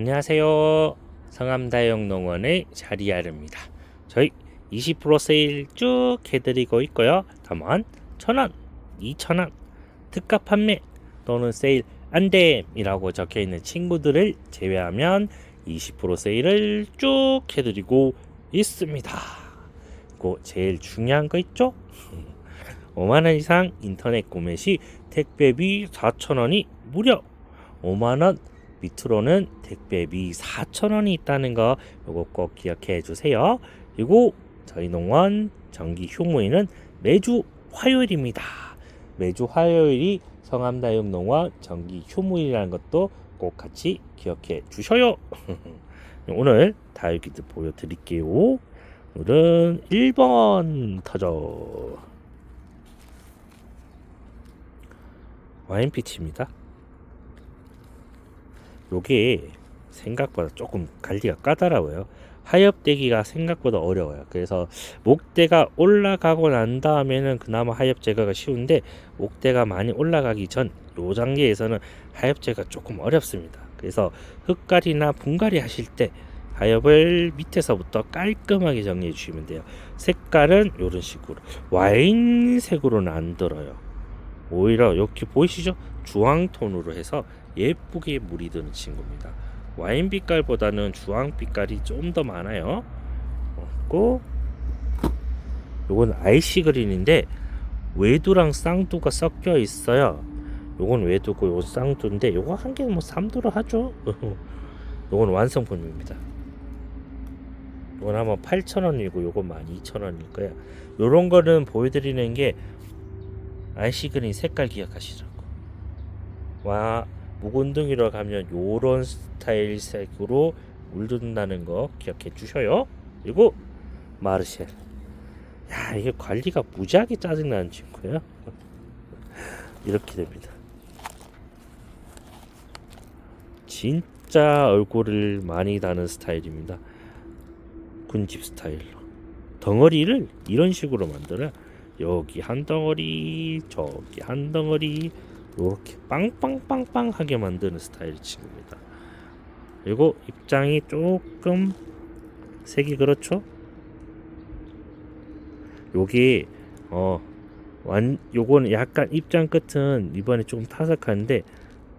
안녕하세요. 성암다육농원의 자리아르입니다. 저희 20% 세일 쭉 해드리고 있고요. 다만 1,000원, 2,000원 특가 판매 또는 세일 안됨이라고 적혀 있는 친구들을 제외하면 20% 세일을 쭉 해드리고 있습니다. 그리고 제일 중요한 거 있죠? 5만원 이상 인터넷 구매 시 택배비 4,000원이 무료 5만원 밑으로는 택배비 4,000원이 있다는 거 요거 꼭 기억해 주세요. 그리고 저희 농원 정기 휴무일은 매주 화요일입니다. 매주 화요일이 성암다육 농원 정기 휴무일이라는 것도 꼭 같이 기억해 주셔요. 오늘 다육이들 보여드릴게요. 오늘은 1번 터져 와인피치입니다. 요게 생각보다 조금 관리가 까다로워요. 하엽되기가 생각보다 어려워요. 그래서 목대가 올라가고 난 다음에는 그나마 하엽 제거가 쉬운데 목대가 많이 올라가기 전 요 단계에서는 하엽 제거가 조금 어렵습니다. 그래서 흙갈이나 분갈이 하실 때 하엽을 밑에서부터 깔끔하게 정리해 주시면 돼요. 색깔은 이런 식으로 와인색으로는 안 들어요. 오히려 이렇게 보이시죠? 주황톤으로 해서 예쁘게 물이 드는 친구입니다. 와인 빛깔보다는 주황 빛깔이 좀 더 많아요. 그리고 요건 아이시 그린인데 외두랑 쌍두가 섞여 있어요. 요건 외두고 요 쌍두인데 요거 한 개는 뭐 삼두로 하죠. 요건 완성품입니다. 요건 아마 8,000원이고 요건 12,000원일 거야. 요런 거는 보여드리는 게 아이시 그린 색깔 기억하시라고. 와 묵은둥이로 가면 요런 스타일 색으로 물든다는 거 기억해 주셔요. 그리고 마르셀. 야 이게 관리가 무지하게 짜증나는 친구야. 이렇게 됩니다. 진짜 얼굴을 많이 다는 스타일입니다. 군집 스타일로. 덩어리를 이런 식으로 만들어 여기 한 덩어리, 저기 한 덩어리, 이렇게 빵빵빵빵하게 만드는 스타일 친구입니다. 그리고 입장이 조금 색이 그렇죠? 요게 어완 요거는 약간 입장 끝은 이번에 조금 타삭한데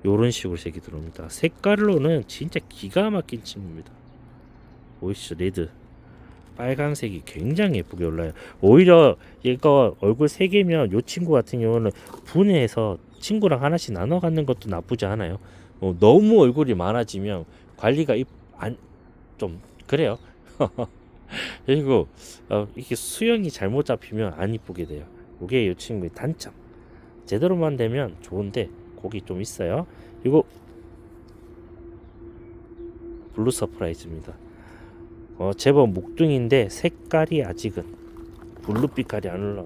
요런 식으로 색이 들어옵니다. 색깔로는 진짜 기가 막힌 친구입니다. 보이시죠? 레드 빨강색이 굉장히 예쁘게 올라요. 오히려 얘가 얼굴 세 개면 요 친구 같은 경우는 분해해서 친구랑 하나씩 나눠 갖는 것도 나쁘지 않아요. 어, 너무 얼굴이 많아지면 관리가 안 좀 그래요. 그리고 어, 이게 수영이 잘못 잡히면 안 이쁘게 돼요. 이게 이 친구의 단점. 제대로만 되면 좋은데 곡이 좀 있어요. 그리고 블루 서프라이즈입니다. 어, 제법 목둥인데 색깔이 아직은 블루 빛깔이 안 올라.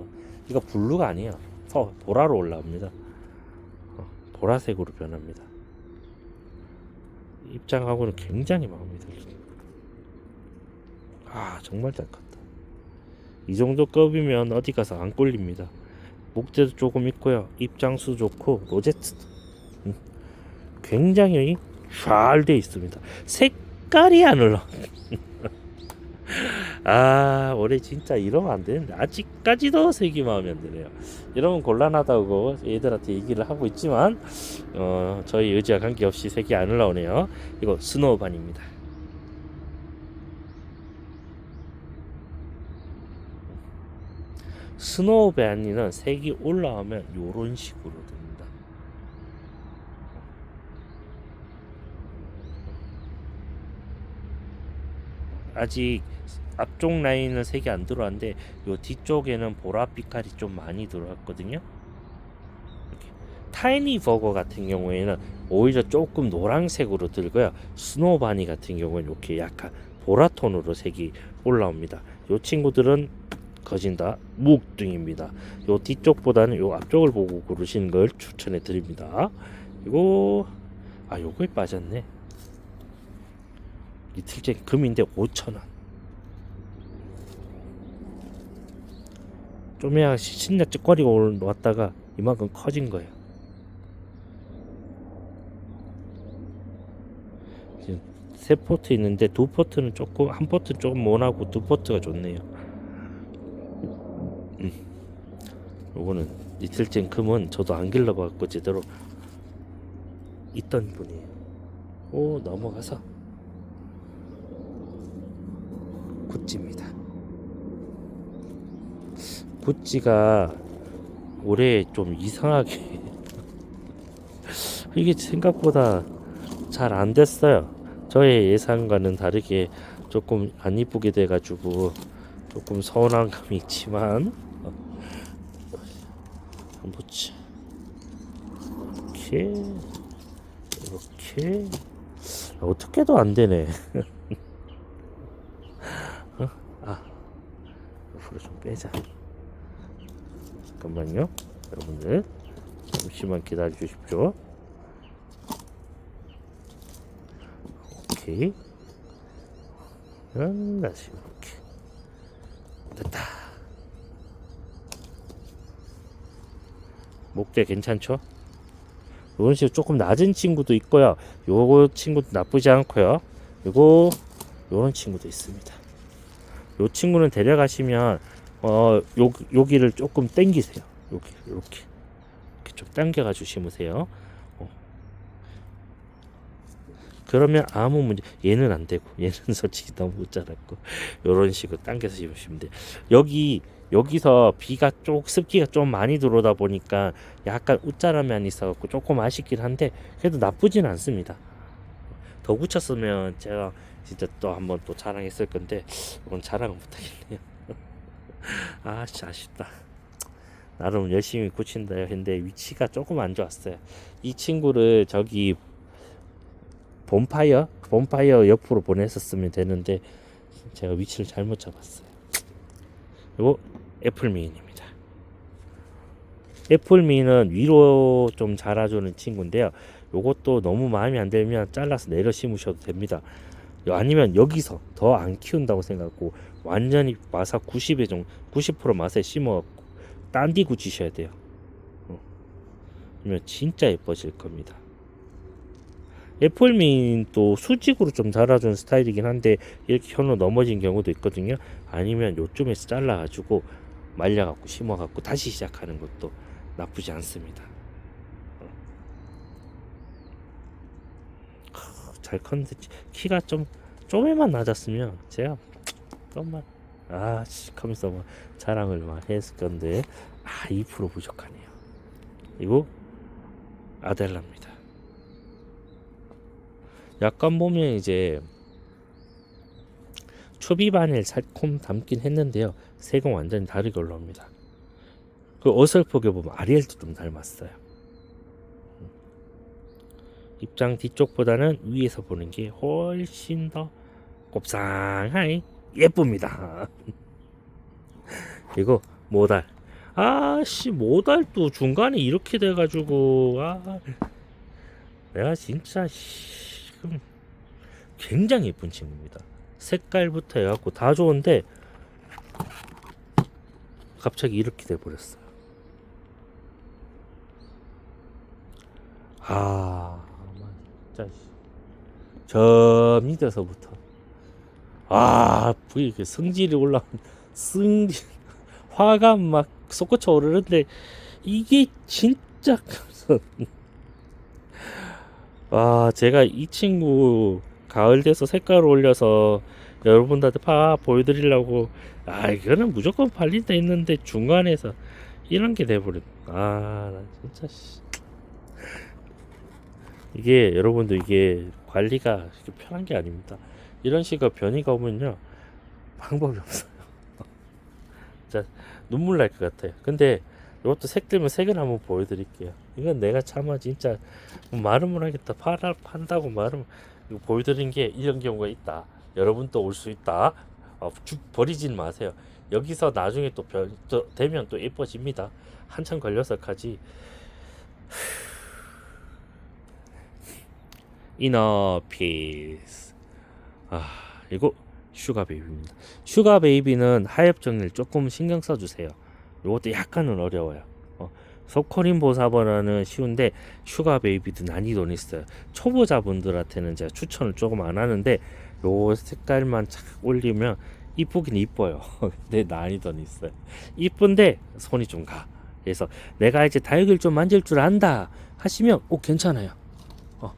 이거 블루가 아니에요. 서 보라로 올라옵니다. 어, 보라색으로 변합니다. 입장하고는 굉장히 마음에 들죠. 아 정말 잘 컸다. 이 정도 급이면 어디 가서 안 꼴립니다. 목대도 조금 있고요. 입장수 좋고 로제트 음, 굉장히 잘 돼 있습니다. 색깔이 안 올라. 아 올해 진짜 이러면 안 되는데 아직까지도 색이 마음에 안 드네요. 이러면 곤란하다고 얘들한테 얘기를 하고 있지만 어, 저희 의지와 관계없이 색이 안 올라오네요. 이거 스노우반입니다. 스노우반이는 색이 올라오면 요런 식으로 됩니다. 아직 앞쪽 라인은 색이 안 들어왔는데 요 뒤쪽에는 보라 빛깔이 좀 많이 들어왔거든요. 타이니 버거 같은 경우에는 오히려 조금 노란색으로 들고요. 스노바니 같은 경우는 이렇게 약간 보라톤으로 색이 올라옵니다. 요 친구들은 거진다 묵둥입니다. 요 뒤쪽보다는 요 앞쪽을 보고 고르시는 걸 추천해 드립니다. 그리고 아 요거에 빠졌네. 이틀째 금인데 5천원 좀 해야 신나 찌꺼리가 왔다가 이만큼 커진 거예요 지금 세 포트 있는데 두 포트는 조금 한 포트 조금 모나고 두 포트가 좋네요. 음. 요거는 리틀젠 금은 저도 안 길러봤고 제대로 있던 분이에요. 오 넘어가서 구찌입니다. 구찌가 올해 좀 이상하게 이게 생각보다 잘 안 됐어요. 저의 예상과는 다르게 조금 안 이쁘게 돼가지고 조금 서운한 감이 있지만 어. 한번 보자. 이렇게 이렇게 어떻게도 안 되네. 어? 아 옆으로 좀 빼자. 잠깐만요, 여러분들 잠시만 기다려 주십시오. 오케이. 음, 다시 이렇게 됐다. 목대 괜찮죠? 이런 식으로 조금 낮은 친구도 있고요. 요거 친구도 나쁘지 않고요. 요거 요런 친구도 있습니다. 요 친구는 데려가시면 어 요, 여기를 조금 당기세요. 여기 이렇게 이렇게 좀 당겨가지고 심으세요. 어. 그러면 아무 문제 얘는 안 되고 얘는 솔직히 너무 못 자랐고 요런 식으로 당겨서 심으시면 돼요. 여기 여기서 비가 쪽 습기가 좀 많이 들어오다 보니까 약간 웃자람이 있어갖고 조금 아쉽긴 한데 그래도 나쁘진 않습니다. 더 굳혔으면 제가 진짜 또 한번 또 자랑했을 건데 이건 자랑은 못하겠네요. 아, 씨 아쉽다. 나름 열심히 고친다 했는데 위치가 조금 안 좋았어요. 이 친구를 저기 본파이어 본파이어 옆으로 보냈었으면 되는데 제가 위치를 잘못 잡았어요. 이거 애플미인입니다. 애플미는 위로 좀 자라주는 친구인데요. 요것도 너무 마음에 안 들면 잘라서 내려 심으셔도 됩니다. 아니면 여기서 더 안 키운다고 생각하고 완전히 마사 90에 좀 90% 맛에 심어갖고 딴디 굳히셔야 돼요. 어. 그러면 진짜 예뻐질 겁니다. 애플민 또 수직으로 좀 자라주는 스타일이긴 한데 이렇게 현으로 넘어진 경우도 있거든요. 아니면 요쯤에서 잘라가지고 말려갖고 심어갖고 다시 시작하는 것도 나쁘지 않습니다. 어. 크, 잘 컸는데 키가 좀 좀에만 낮았으면 제가 좀 만 아씨 커면서 뭐 자랑을 막 했을 건데 아 2% 부족하네요. 이거 아델라입니다. 약간 보면 이제 초비반을 살콤 담긴 했는데요. 색은 완전히 다르게 올라옵니다. 그 어설프게 보면 아리엘도 좀 닮았어요. 입장 뒤쪽보다는 위에서 보는 게 훨씬 더 곱상하이 예쁩니다. 이거 모달. 아씨 모달도 중간에 이렇게 돼가지고 아 내가 진짜 씨, 음, 굉장히 예쁜 친구입니다. 색깔부터 해갖고 다 좋은데 갑자기 이렇게 돼버렸어요. 아 진짜 씨. 저 밑에서부터 아 이게 성질이 올라온 승질. 화가 막 솟구쳐 오르는데 이게 진짜 아 제가 이 친구 가을 돼서 색깔 올려서 여러분들한테 파 보여드리려고 아 이거는 무조건 팔린다 했는데 중간에서 이런 게 돼버렸 아나 진짜 씨. 이게 여러분들 이게 관리가 편한 게 아닙니다 이런 식으로 변이가 오면요 방법이 없어요. 진짜 눈물 날 것 같아요. 근데 이것도 색 들면 색을 한번 보여드릴게요. 이건 내가 차마 진짜 뭐 말은 못하겠다 팔아 판다고 말은 보여드린 게 이런 경우가 있다. 여러분도 올 수 있다. 어, 쭉 버리진 마세요. 여기서 나중에 또, 변, 또 되면 또 예뻐집니다. 한참 걸려서까지. 이너 피스 아 이거 슈가 베이비입니다 슈가 베이비는 하엽 정리를 조금 신경 써주세요 요것도 약간은 어려워요 어, 소코린 보사버는 쉬운데 슈가 베이비도 난이도는 있어요. 초보자분들한테는 제가 추천을 조금 안 하는데 요 색깔만 착 올리면 이쁘긴 이뻐요. 근데 난이도는 있어요. 이쁜데 손이 좀 가. 그래서 내가 이제 다육이를 좀 만질 줄 안다 하시면 오 괜찮아요. 어,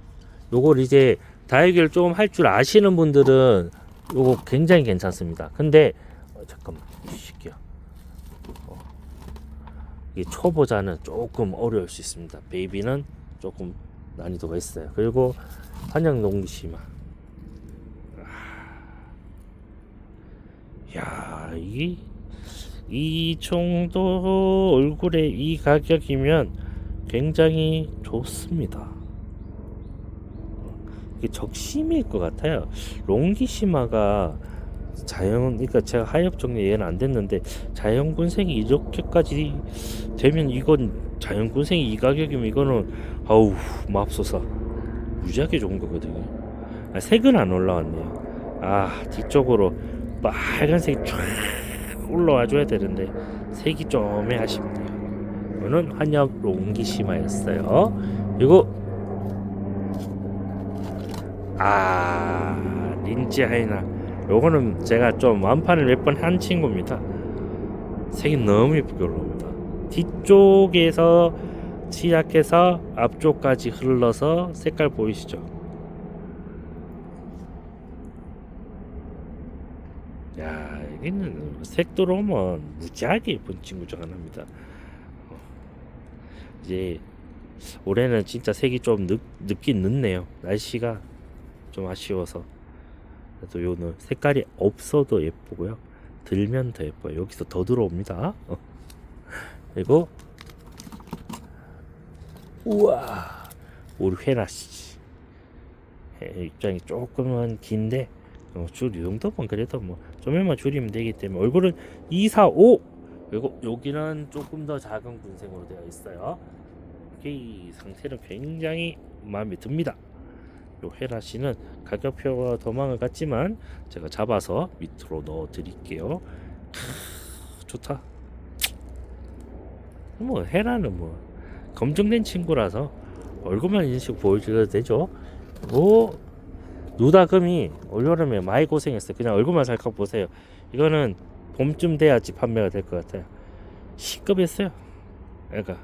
요걸 이제 다육이를 좀할줄 아시는 분들은 요거 굉장히 괜찮습니다. 근데 어, 잠깐만 쉴게요. 어, 이 초보자는 조금 어려울 수 있습니다. 베이비는 조금 난이도가 있어요. 그리고 한양 농기시마. 야, 이, 이 정도 얼굴에 이 가격이면 굉장히 좋습니다. 이게 적심일 것 같아요. 롱기시마가 자연, 그러니까 제가 하엽 정리 얘는 안 됐는데 자연 군생이 이렇게까지 되면 이건 자연 군생이 이 가격이면 이거는 아우 맙소사 무지하게 좋은 거거든요. 아, 색은 안 올라왔네요. 아 뒤쪽으로 빨간색이 쫙 올라와 줘야 되는데 색이 좀 아쉽네요. 이거는 한엽 롱기시마였어요. 그리고 아 린지 하이나 요거는 제가 좀 완판을 몇 번 한 친구입니다. 색이 너무 예쁘게 올라옵니다. 뒤쪽에서 시작해서 앞쪽까지 흘러서 색깔 보이시죠? 야, 여기는 색 들어오면 무지하게 예쁜 친구 중 하나입니다. 어, 이제 올해는 진짜 색이 좀 늦, 늦긴 늦네요. 날씨가 좀 아쉬워서. 그래도 요는 색깔이 없어도 예쁘고요. 들면 더 예뻐요. 여기서 더 들어옵니다. 어. 그리고 우와 우리 회나 씨 해- 입장이 조금은 긴데 어, 줄이 정도면 그래도 뭐 좀만 줄이면 되기 때문에 얼굴은 2, 4, 5 그리고 여기는 조금 더 작은 군생으로 되어 있어요. 이 상태는 굉장히 마음에 듭니다. 요 헤라 씨는 가격표가 도망을 갔지만 제가 잡아서 밑으로 넣어 드릴게요. 좋다. 뭐 헤라는 뭐 검증된 친구라서 얼굴만 인식 보여줘도 되죠. 오 누다금이 올여름에 많이 고생했어요. 그냥 얼굴만 살짝 보세요. 이거는 봄쯤 돼야지 판매가 될 것 같아요. 시급했어요. 그러니까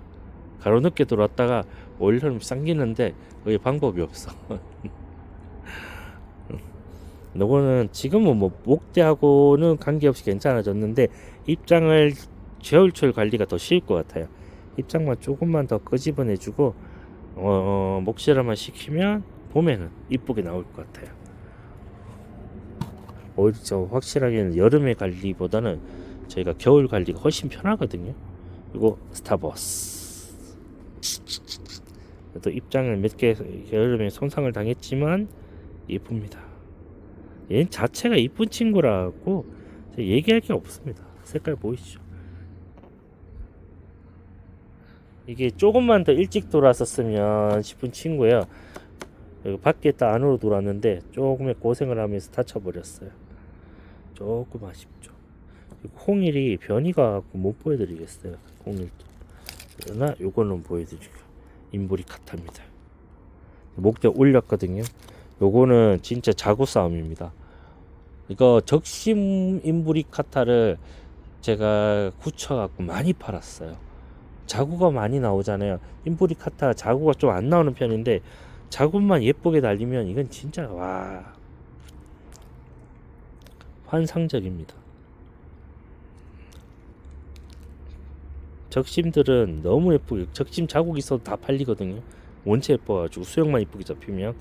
가로 늦게 들어왔다가 올여름 당기는데 그게 방법이 없어. 요거는 지금은 뭐 목대하고는 관계없이 괜찮아졌는데 입장을 겨울철 관리가 더 쉬울 것 같아요. 입장만 조금만 더 끄집어내주고 어, 목실험만 시키면 봄에는 이쁘게 나올 것 같아요. 오히려 저 확실하게는 여름의 관리보다는 저희가 겨울 관리가 훨씬 편하거든요. 그리고 스타버스. 또 입장을 몇 개 여름에 손상을 당했지만 이쁩니다. 얘 자체가 이쁜 친구라고 얘기할 게 없습니다. 색깔 보이시죠? 이게 조금만 더 일찍 돌아섰으면 싶은 친구예요. 여기 밖에 딱 안으로 돌았는데 조금의 고생을 하면서 다쳐버렸어요. 조금 아쉽죠. 홍일이 변이가 못 보여드리겠어요. 홍일도. 그러나 요거는 보여드리고 인부리 카타입니다. 목대 올렸거든요. 요거는 진짜 자구 싸움입니다. 이거 적심 인부리 카타를 제가 굳혀갖고 많이 팔았어요. 자구가 많이 나오잖아요. 인부리 카타 자구가 좀 안 나오는 편인데 자구만 예쁘게 달리면 이건 진짜 와 환상적입니다. 적심들은 너무 예쁘게 적심 자국 있어도 다 팔리거든요. 원체 예뻐가지고 수영만 이쁘게 잡히면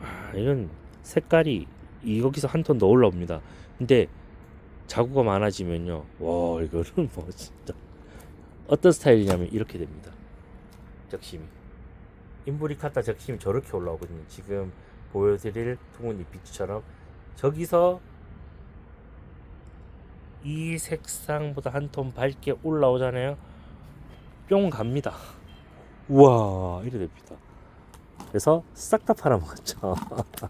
아, 이건 색깔이 이 여기서 한 톤 더 올라옵니다. 근데 자구가 많아지면요, 와 이거는 뭐 진짜 어떤 스타일이냐면 이렇게 됩니다. 적심이 인브리카타 적심이 저렇게 올라오거든요. 지금 보여드릴 통은 잎 비치처럼 저기서 이 색상보다 한 톤 밝게 올라오잖아요. 뿅 갑니다. 우와 이래 됩니다. 그래서 싹 다 팔아먹었죠.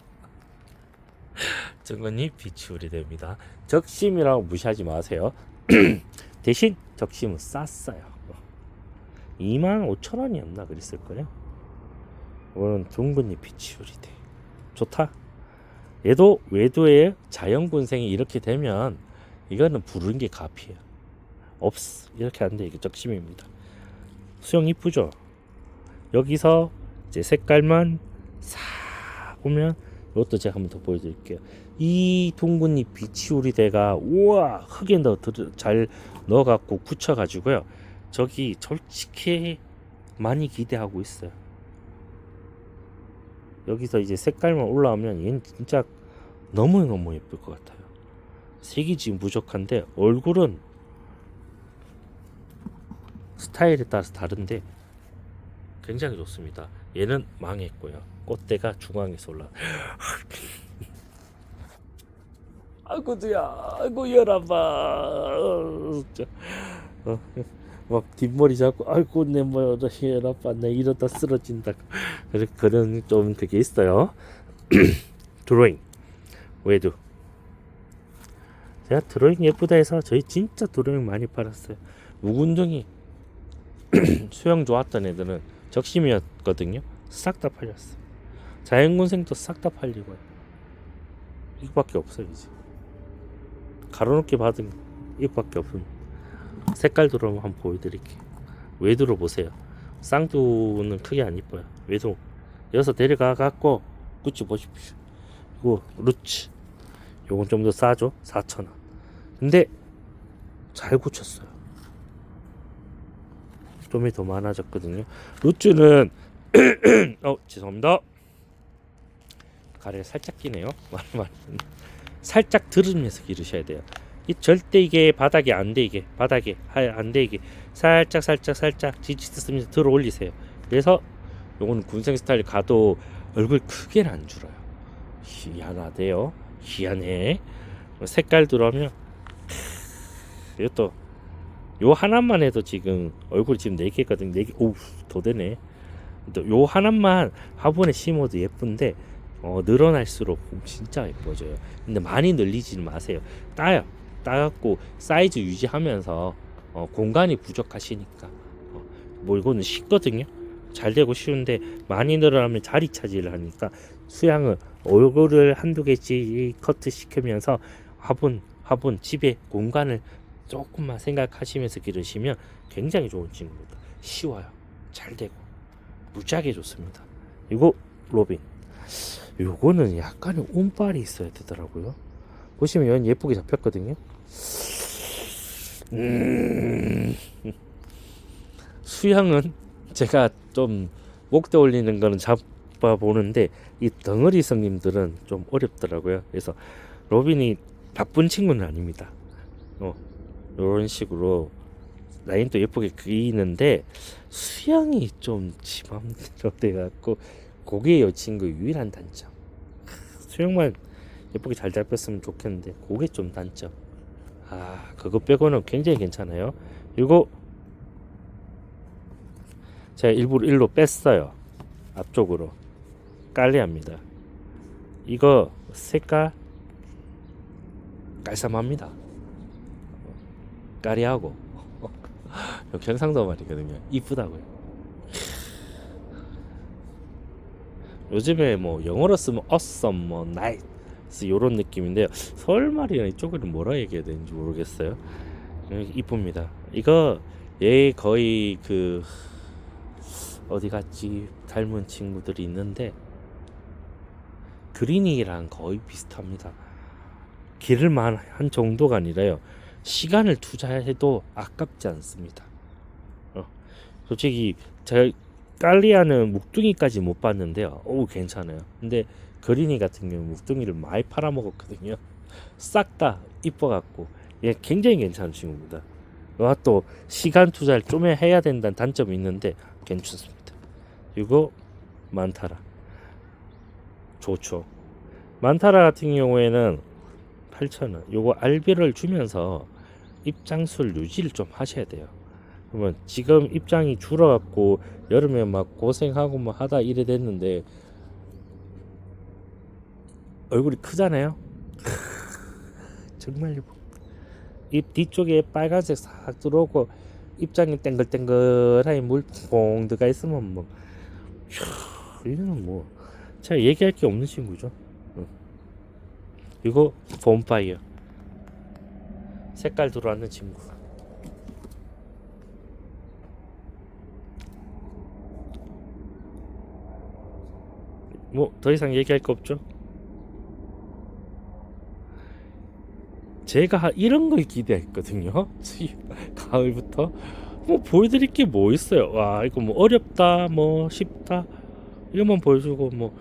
정근이 비추울이 됩니다. 적심이라고 무시하지 마세요. 대신 적심은 쌌어요. 2만 5천 원이었나 그랬을 거예요. 이거는 둥근잎 비치우리대 좋다. 얘도 외도의 자연군생이 이렇게 되면 이거는 부르는 게 값이에요. 없어 이렇게 안돼 이게 적심입니다. 수영 이쁘죠? 여기서 이제 색깔만 싹 오면 이것도 제가 한번 더 보여드릴게요. 이 동근잎 비치우리 대가 우와 흙에 넣어 들- 잘 넣어갖고 굳혀가지고요. 저기 솔직히 많이 기대하고 있어요. 여기서 이제 색깔만 올라오면 얘는 진짜 너무 너무 예쁠 것 같아요. 색이 지금 부족한데 얼굴은 스타일에 따라서 다른데 굉장히 좋습니다. 얘는 망했고요. 꽃대가 중앙에서 올라. 아이고 두야, 아이고 열아봐. 어, 막 뒷머리 잡고 아이고 내 뭐야 열아봐 내 이러다 쓰러진다. 그래 그런 좀 그게 있어요. 드로잉 외두. 제가 드로잉 예쁘다 해서 저희 진짜 드로잉 많이 팔았어요. 묵은둥이 수영 좋았던 애들은 적심이었거든요. 싹 다 팔렸어. 자연군생도 싹 다 팔리고 이거밖에 없어요 이제. 가로놓기 받은 이거밖에 없음. 색깔 들어오면 한번 보여드릴게요. 외두로 보세요. 쌍두는 크게 안 이뻐요. 외두 여기서 데려가 갖고 붙여 보십시오. 이거 루츠. 요건 좀 더 싸죠. 4,000원. 근데 잘 굳혔어요. 좀이 더 많아졌거든요. 루츠는 어 죄송합니다. 가래가 살짝 끼네요. 살짝 들으면서 기르셔야 돼요. 이 절대 이게 바닥에 안돼 이게 바닥에 안돼 이게 살짝 살짝 살짝 지지듯으면서 들어 올리세요. 그래서 요거는 군생 스타일 가도 얼굴 크게는 안 줄어요. 희한하대요. 희한해. 색깔 들어오면 이것도 요 하나만 해도 지금 얼굴 지금 네 개거든 네 개. 오우 더 되네. 또요 하나만 화분에 심어도 예쁜데 어, 늘어날수록 진짜 예뻐져요. 근데 많이 늘리지는 마세요. 따요. 따갖고 사이즈 유지하면서 어, 공간이 부족하시니까 어, 뭐 이거는 쉽거든요. 잘 되고 쉬운데 많이 늘어나면 자리 차지를 하니까 수양을 얼굴을 한두 개씩 커트 시키면서 화분 화분 집에 공간을 조금만 생각하시면서 기르시면 굉장히 좋은 친구입니다. 쉬워요. 잘 되고 무지하게 좋습니다. 이거 로빈. 요거는 약간의 운빨이 있어야 되더라고요. 보시면 얘는 예쁘게 잡혔거든요. 음... 수양은 제가 좀 목대 올리는 거는 잡아 보는데 이 덩어리 성님들은 좀 어렵더라고요. 그래서 로빈이 나쁜 친구는 아닙니다. 어, 이런 식으로 라인도 예쁘게 그리는데 수양이 좀 지맘대로 돼갖고 그게 이 친구의 유일한 단점. 수영만 예쁘게 잘 잡혔으면 좋겠는데 그게 좀 단점. 아 그거 빼고는 굉장히 괜찮아요. 이거 제가 일부러 일로 뺐어요. 앞쪽으로 깔리합니다. 이거 색깔 깔쌈합니다. 까리하고 경상도 말이거든요. 이쁘다고요. 요즘에 뭐 영어로 쓰면 awesome, 뭐 nice 이런 느낌인데요. 서울 말이나 이쪽으로 뭐라 얘기해야 되는지 모르겠어요. 음, 이쁩니다. 이거 얘 거의 그 어디 갔지 닮은 친구들이 있는데 그린이랑 거의 비슷합니다. 기를만 한 정도가 아니라요. 시간을 투자해도 아깝지 않습니다. 어, 솔직히 제가 깔리아는 묵둥이까지 못 봤는데요. 오 괜찮아요. 근데 그린이 같은 경우 묵둥이를 많이 팔아먹었거든요. 싹 다 이뻐갖고 얘 굉장히 괜찮은 친구입니다. 와또 시간 투자를 좀 해야 된다는 단점이 있는데 괜찮습니다. 이거 만타라 좋죠. 만타라 같은 경우에는 8,000원. 요거 알비를 주면서 입장수를 유지를 좀 하셔야 돼요. 그러면 지금 입장이 줄어갖고 여름에 막 고생하고 뭐 하다 이래 됐는데 얼굴이 크잖아요. 정말 예뻐. 입 뒤쪽에 빨간색 싹 들어오고 입장이 땡글땡글하게 물퐁 들어가 있으면 뭐 휴, 이거는 뭐 제가 얘기할 게 없는 친구죠. 응. 이거 봄파이어 색깔 들어왔는 친구. 뭐 더 이상 얘기할 거 없죠? 제가 하- 이런 걸 기대했거든요. 가을부터 뭐 보여드릴 게 뭐 있어요? 와 이거 뭐 어렵다, 뭐 쉽다 이것만 보여주고 뭐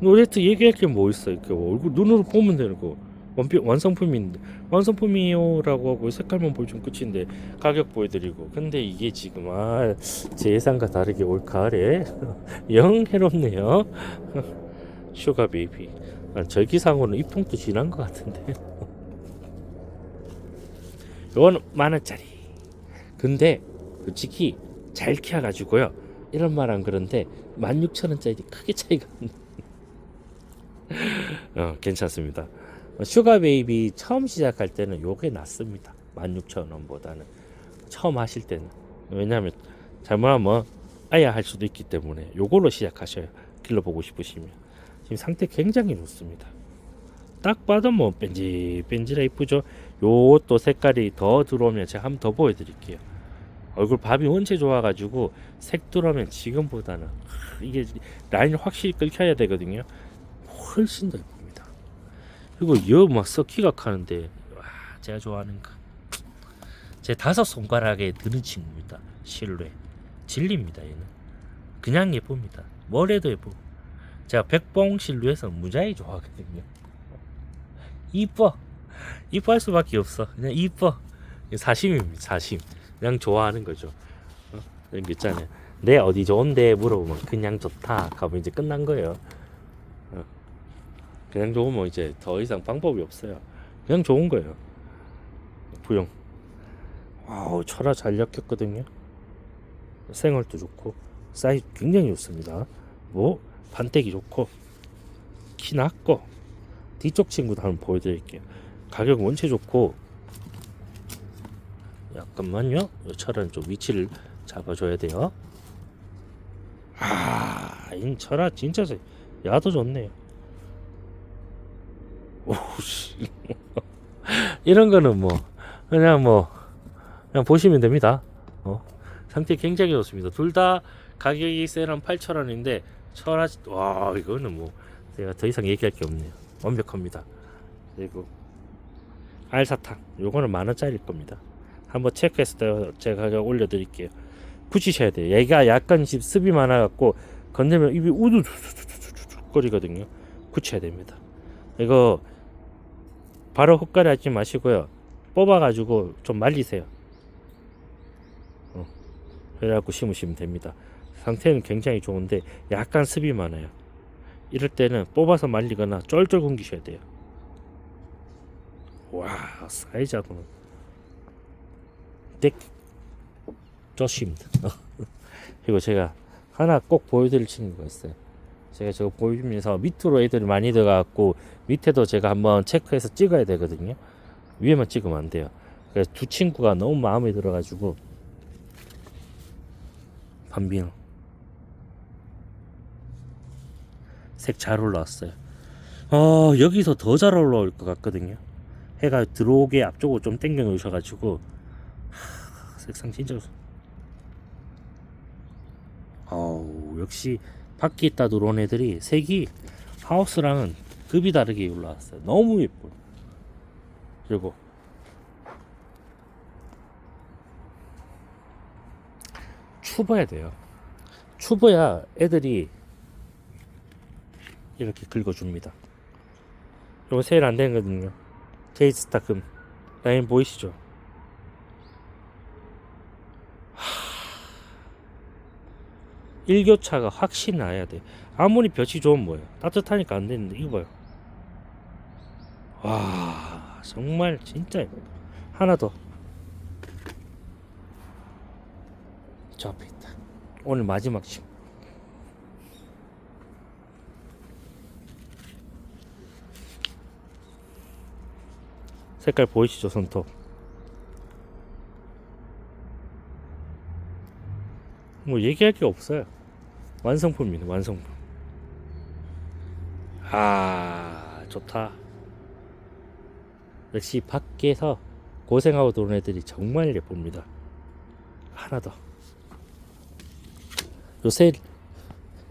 노래트 얘기할 게 뭐 있어? 이렇게 뭐 얼굴 눈으로 보면 되는 거 완비, 완성품인데 완성품이요라고 하고 색깔만 보여주면 끝인데 가격 보여드리고 근데 이게 지금 아, 제 예상과 다르게 올 가을에 영 해롭네요. 슈가 베이비. 아, 절기상으로는 입통도 지난 것 같은데. 요거는 만 원짜리. 근데 솔직히 잘 키워가지고요. 이런 말 안 그런데 16,000원짜리 크게 차이가 안 나. 어, 괜찮습니다. 어, 슈가 베이비 처음 시작할 때는 요게 낫습니다. 16,000원보다는 처음 하실 때는 왜냐하면 잘못하면 아야 할 수도 있기 때문에 요걸로 시작하셔요. 길러보고 싶으시면 지금 상태 굉장히 좋습니다. 딱 봐도 뭐 뺀질뺀질해 이쁘죠. 요것도 색깔이 더 들어오면 제가 한번 더 보여드릴게요. 얼굴 밥이 원체 좋아가지고 색 들어오면 지금보다는 하, 이게 라인을 확실히 끌켜야 되거든요. 훨씬 더. 그리고 여막 썩기가 하는데 와 제가 좋아하는 거. 제 다섯 손가락에 드는 친구입니다. 실루엣 진리입니다. 얘는 그냥 예쁩니다. 뭘 해도 예쁘고 제가 백봉 실루엣은 무지하게 좋아하거든요. 이뻐 이뻐할 수밖에 없어. 그냥 이뻐. 사심입니다. 사심. 그냥 좋아하는 거죠. 어? 이런 거 있잖아요. 내 어디 좋은데 물어보면 그냥 좋다. 하면 이제 끝난 거예요. 어. 그냥 좋으면 이제 더 이상 방법이 없어요. 그냥 좋은 거예요. 부용. 와우, 철화 잘 엮였거든요. 생얼도 좋고 사이즈 굉장히 좋습니다. 뭐 반대기 좋고 키 낮고 뒤쪽 친구도 한번 보여드릴게요. 가격 원체 좋고 잠깐만요. 이 철은 좀 위치를 잡아줘야 돼요. 아, 이 철아 진짜 세- 야도 좋네요. 오씨, 이런 거는 뭐 그냥 뭐 그냥 보시면 됩니다. 어, 상태 굉장히 좋습니다. 둘 다 가격이 세는 8,000원인데 철아 와 이거는 뭐 제가 더 이상 얘기할 게 없네요. 완벽합니다. 그리고 알사탕 요거는 만 원짜리일 겁니다. 한번 체크해서 때 제가 가격 올려드릴게요. 붙이셔야 돼요. 얘가 약간 집 습이 많아갖고 건들면 입이 우두둑둑둑둑 거리거든요. 붙여야 됩니다. 이거 바로 헛갈이 하지 마시고요. 뽑아가지고 좀 말리세요. 어. 그래갖고 심으시면 됩니다. 상태는 굉장히 좋은데 약간 습이 많아요. 이럴 때는 뽑아서 말리거나 쫄쫄 굶기셔야 돼요. 와 사이즈하고는 덱 좋습니다. 그리고 제가 하나 꼭 보여드릴 친구가 있어요. 제가 저거 보여주면서 밑으로 애들이 많이 들어가고 밑에도 제가 한번 체크해서 찍어야 되거든요. 위에만 찍으면 안 돼요. 그래서 두 친구가 너무 마음에 들어가지고 밤비노 색 잘 올라왔어요. 어 여기서 더 잘 올라올 것 같거든요. 해가 들어오게 앞쪽으로 좀 당겨 놓으셔가지고 하, 색상 진짜 좋- 어우 역시 밖에 있다 들어온 애들이 색이 하우스랑은 급이 다르게 올라왔어요. 너무 예뻐요. 그리고 추봐야 돼요. 추봐야 애들이 이렇게 긁어줍니다. 이거 세일 안 되거든요. 제이스타 금 라인 보이시죠? 일교차가 확실히 나야 돼. 아무리 볕이 좋으면 뭐예요? 따뜻하니까 안 되는데 이거 봐요. 와 정말 진짜 예뻐요. 하나 더. 저 앞에 있다. 오늘 마지막 ชิ้ 색깔 보이시죠 손톱 뭐 얘기할 게 없어요. 완성품이네 완성품. 아 좋다. 역시 밖에서 고생하고 도는 애들이 정말 예쁩니다. 하나 더. 요 세일,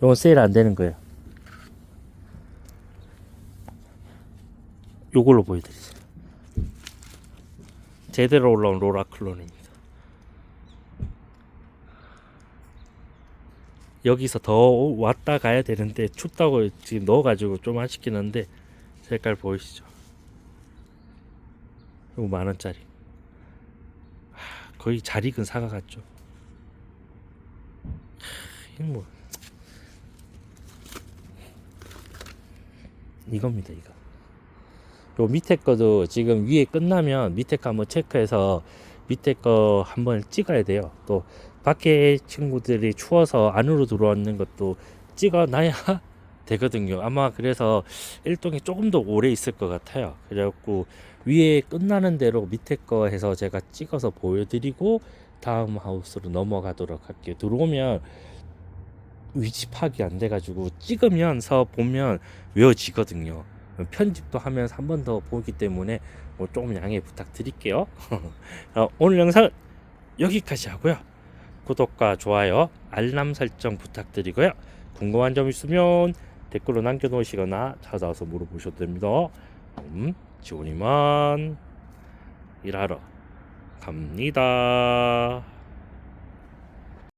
요건 세일 안 되는 거예요. 요걸로 보여드리죠. 제대로 올라온 로라 클론입니다. 여기서 더 왔다 가야 되는데 춥다고 지금 넣어가지고 좀 아쉽긴 한데 색깔 보이시죠? 이거 만 원짜리. 하, 거의 잘 익은 사과 같죠? 하, 이거 뭐 이겁니다 이거. 요 밑에 거도 지금 위에 끝나면 밑에 거 한번 체크해서 밑에 거 한번 찍어야 돼요. 또 밖에 친구들이 추워서 안으로 들어왔는 것도 찍어놔야 되거든요. 아마 그래서 일동이 조금 더 오래 있을 것 같아요. 그래갖고 위에 끝나는 대로 밑에 거 해서 제가 찍어서 보여드리고 다음 하우스로 넘어가도록 할게요. 들어오면 위치 파악이 안 돼가지고 찍으면서 보면 외워지거든요. 편집도 하면서 한 번 더 보기 때문에 뭐 조금 양해 부탁드릴게요. 어, 오늘 영상 여기까지 하고요. 구독과 좋아요, 알람 설정 부탁드리고요. 궁금한 점 있으면 댓글로 남겨놓으시거나 찾아와서 물어보셔도 됩니다. 음, 지훈이만 일하러 갑니다.